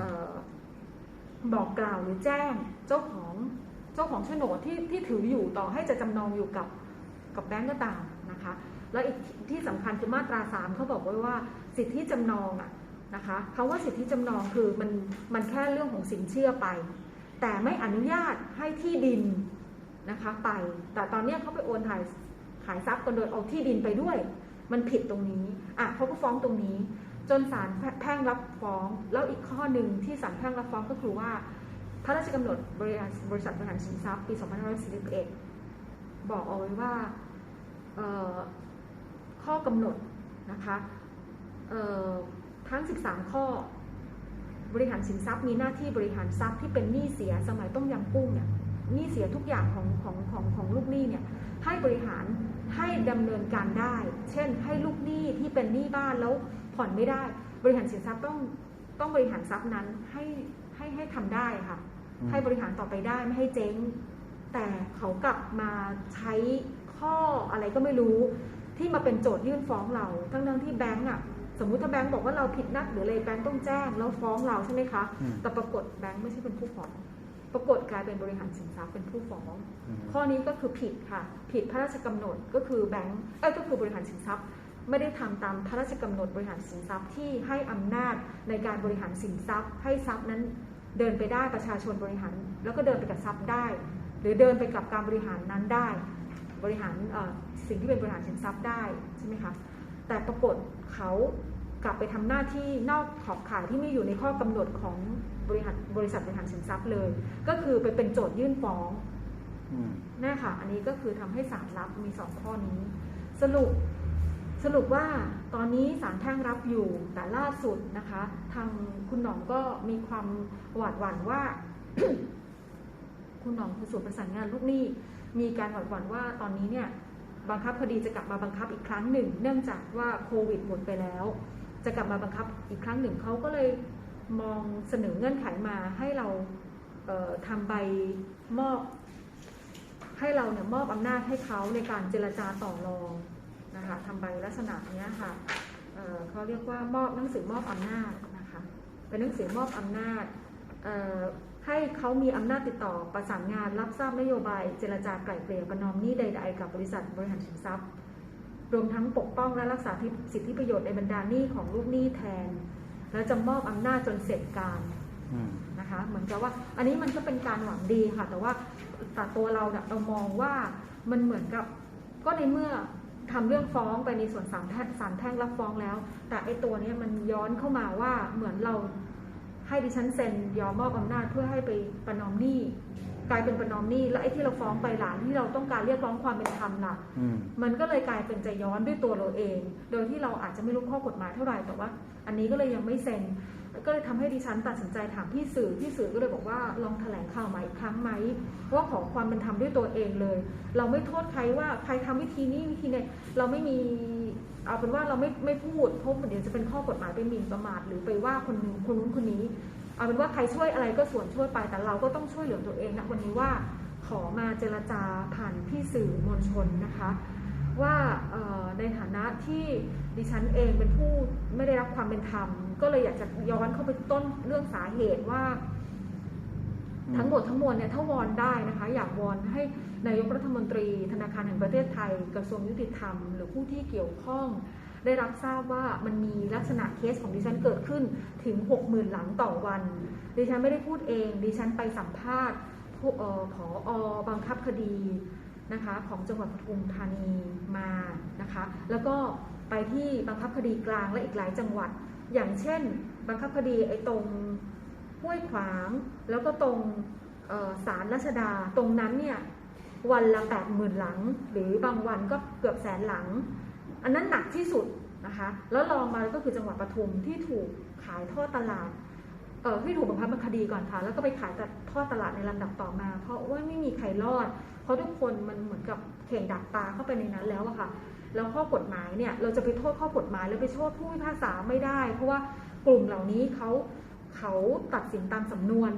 ออบอกกล่าวหรือแจ้งเจ้าของเจ้าของโฉนดที่ที่ถืออยู่ต่อให้จะจำนองอยู่กับกับแบงก์ก็ตามนะคะ แล้วอีกที่สำคัญคือมาตราสามเขาบอกไว้ว่าสิทธิจำนองอะนะคะคำว่าสิทธิจำนองคือมันมันแค่เรื่องของสินเชื่อไป แต่ไม่อนุญาตให้ที่ดินนะคะไป แต่ตอนเนี้ยเขาไปโอนถ่ายขายทรัพย์กันโดยเอาที่ดินไปด้วย มันผิดตรงนี้อะเขาก็ฟ้องตรงนี้ จนศาลแพ่งรับฟ้อง แล้วอีกข้อหนึ่งที่ศาลแพ่งรับฟ้องก็คือว่า พระราชกำหนดบริษัทบริษัทบริหารสินทรัพย์ปี 2541 บอกเอาไว้ว่าข้อกำหนดนะคะทั้ง 13 ข้อบริหารสินทรัพย์มีหน้าที่บริหารทรัพย์ที่เป็นหนี้เสียสมัยต้มยำกุ้งเนี่ยหนี้เสียทุกอย่างของของของของลูกหนี้เนี่ยให้บริหารให้ดำเนินการได้ เช่น ให้ลูกหนี้ที่เป็นหนี้บ้านแล้ว ผ่อนไม่ได้ บริหารสินทรัพย์ต้องต้องบริหารทรัพย์นั้นให้ให้ให้ทำได้ค่ะอืมให้บริหารต่อไปได้ไม่ให้เจ๊ง แต่เขากลับมาใช้ข้ออะไรก็ไม่รู้ ที่มาเป็นโจทยื่นฟ้องเรา ทั้งทั้งๆที่แบงก์อะสมมุติถ้าแบงก์บอกว่าเราผิดนัดหรืออะไรแบงก์ต้องแจ้งแล้วฟ้องเราใช่ไหมคะอืมแต่ปรากฏแบงก์ไม่ใช่เป็นผู้ฟ้อง ปรากฏกลายเป็นบริหารสินทรัพย์เป็นผู้ฟ้องอืมข้อนี้ก็คือผิดค่ะ ผิดพระราชกำหนดก็คือแบงก์เอ้ยก็คือบริหารสินทรัพย์ ไม่ได้ทำตามพระราชกำหนดบริหารสินทรัพย์ที่ให้อำนาจในการบริหารสินทรัพย์ ให้ทรัพย์นั้นเดินไปได้ประชาชนบริหาร แล้วก็เดินไปกับทรัพย์ได้ หรือเดินไปกับการบริหารนั้นได้ บริหารเอ่อสิ่งที่เป็นบริหารสินทรัพย์ได้ใช่ไหมคะแต่ปรากฏเขากลับไปทำหน้าที่นอกขอบข่ายที่ไม่อยู่ในข้อกำหนดของบริหารบริษัทบริหารสินทรัพย์เลย ก็คือไปเป็นโจทยื่นฟ้องอืมนี่ค่ะ อันนี้ก็คือทำให้ศาลรับมีสองข้อนี้ สรุป สรุปว่าตอนนี้ศาลแพ่งรับอยู่แต่ล่าสุดนะคะ ทางคุณหนอมก็มีความหวาดหวั่นว่า คุณหนอมคือส่วนประสานงานลูกหนี้มีการหวาดหวั่นว่าตอนนี้เนี่ยบังคับคดีจะกลับมาบังคับอีกครั้งหนึ่ง เนื่องจากว่าโควิดหมดไปแล้ว จะกลับมาบังคับอีกครั้งหนึ่งเขาก็เลยมองเสนอเงื่อนไขมาให้เราเอ่อทำใบมอบ ให้เราเนี่ยมอบอำนาจให้เขาในการเจรจาต่อรอง นะคะทำใบลักษณะเนี้ยค่ะเเขาเรียกว่ามอบหนังสือมอบอำนาจนะคะเป็นหนังสือมอบอำนาจให้เขามีอำนาจติดต่อประสานงานรับทราบนโยบาย เจรจาไกล่เกลี่ยประนอมหนี้ใด ๆ กับบริษัทบริหารสินทรัพย์ รวมทั้งปกป้องและรักษาสิทธิประโยชน์ในบรรดาหนี้ของลูกหนี้แทน และจะมอบอำนาจจนเสร็จการนะคะเหมือนกับว่าอันนี้มันก็เป็นการหวังดีค่ะ แต่ว่าแต่ตัวเราเนี่ยเรามองว่ามันเหมือนกับก็ในเมื่อ ทำเรื่องฟ้องไปในส่วนสารแพ่งศาลแพ่งรับฟ้องแล้ว แต่ไอตัวนี้มันย้อนเข้ามาว่าเหมือนเราให้ดิฉันเซ็นยอมมอบอำนาจเพื่อให้ไปประนอมหนี้ กลายเป็นประนอมหนี้แล้วไอ้ที่เราฟ้องไปหลานที่เราต้องการเรียกร้องความเป็นธรรมล่ะอืมมันก็เลยกลายเป็นจะย้อนด้วยตัวเราเอง โดยที่เราอาจจะไม่รู้ข้อกฎหมายเท่าไหร่แต่ว่า อันนี้ก็เลยยังไม่เซ็นก็เลยทำให้ดิฉันตัดสินใจถามพี่สื่อพี่สื่อก็เลยบอกว่าลองแถลงข่าวใหม่อีกครั้งไหมว่าขอความเป็นธรรมด้วยตัวเองเลย เราไม่โทษใครว่าใครทำวิธีนี้วิธีนี้เราไม่มีเอาเป็นว่าเราไม่ไม่พูดเพราะเดี๋ยวจะเป็นข้อกฎหมายไปหมิ่นประมาทหรือไปว่าคนนึงคนนู้นคนนี้ เอาเป็นว่าใครช่วยอะไรก็ส่วนช่วยไป แต่เราก็ต้องช่วยเหลือตัวเองนะวันนี้ว่าขอมาเจรจาผ่านพี่สื่อมวลชนนะคะ ว่าในฐานะที่ดิฉันเองเป็นผู้ไม่ได้รับความเป็นธรรม ก็เลยอยากจะย้อนเข้าไปต้นเรื่องสาเหตุว่า ทั้งหมดทั้งมวลเนี่ยถ้าวอนได้นะคะอยากวอนให้นายกรัฐมนตรี ธนาคารแห่งประเทศไทย กระทรวงยุติธรรม หรือผู้ที่เกี่ยวข้องได้รับทราบว่ามันมีลักษณะเคสของดิฉันเกิดขึ้นถึง 60,000 หลังต่อวัน ดิฉันไม่ได้พูดเอง ดิฉันไปสัมภาษณ์ผู้อผออบังคับคดีนะคะของจังหวัดปทุมธานีมานะคะ แล้วก็ไปที่บังคับคดีกลางและอีกหลายจังหวัด อย่างเช่น บังคับคดีไอ้ตรง ห้วยขวาง แล้วก็ตรงเอ่อศาลรัชดาตรงนั้นเนี่ยวันละแปดหมื่นหลัง หรือบางวันก็เกือบแสนหลัง อันนั้นหนักที่สุดนะคะแล้วลองมาก็คือจังหวัดปทุมที่ถูกขายทอดตลาดเออที่ถูกบังคับคดีก่อนค่ะ แล้วก็ไปขายแต่ทอดตลาดในลำดับต่อมา เพราะว่าไม่มีใครรอด เพราะทุกคนมันเหมือนกับเข่งดักปลาเข้าไปในนั้นแล้วอะค่ะแล้วข้อกฎหมายเนี่ยเราจะไปโทษข้อกฎหมายแล้วไปโทษผู้พิพากษาไม่ได้ เพราะว่ากลุ่มเหล่านี้เขา เขาตัดสินตามสำนวน